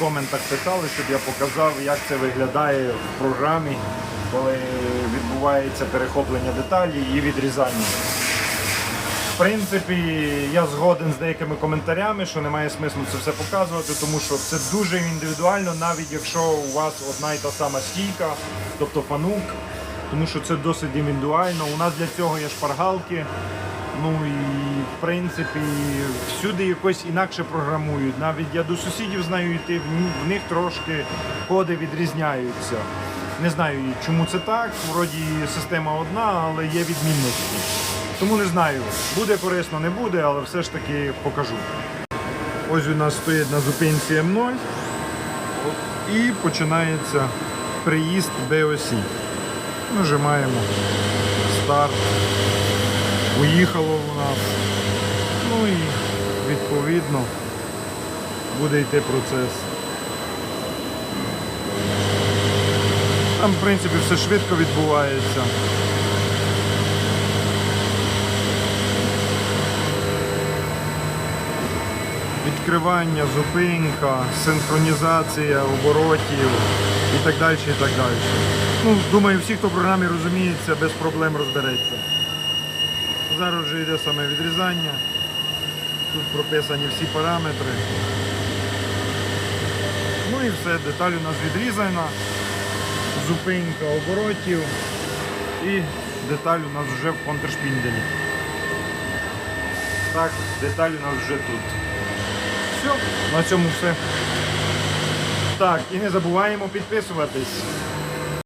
коментах питали, щоб я показав, як це виглядає в програмі, коли відбувається перехоплення деталі і відрізання. В принципі, я згоден з деякими коментарями, що немає смислу це все показувати, тому що це дуже індивідуально, навіть якщо у вас одна і та сама стійка, тобто фанук, тому що це досить індивідуально. У нас для цього є шпаргалки. Ну і в принципі всюди якось інакше програмують. Навіть я до сусідів знаю йти, в них трошки коди відрізняються. Не знаю, чому це так. Вроді система одна, але є відмінності. Тому не знаю, буде корисно, не буде, але все ж таки покажу. Ось у нас стоїть на зупинці М0 і починається приїзд БОСі. Нажимаємо старт. Уїхало у нас. Ну і відповідно буде йти процес. Там, в принципі, все швидко відбувається. Відкривання, зупинка, синхронізація оборотів і так далі. і так далі. Ну, думаю, всі, хто в програмі розуміється, без проблем розбереться. Зараз вже йде саме відрізання. Тут прописані всі параметри. Ну і все, деталь у нас відрізана. Зупинка оборотів і деталь у нас вже в контршпінделі. Так, деталь у нас вже тут. Все, на цьому все. Так, і не забуваємо підписуватись.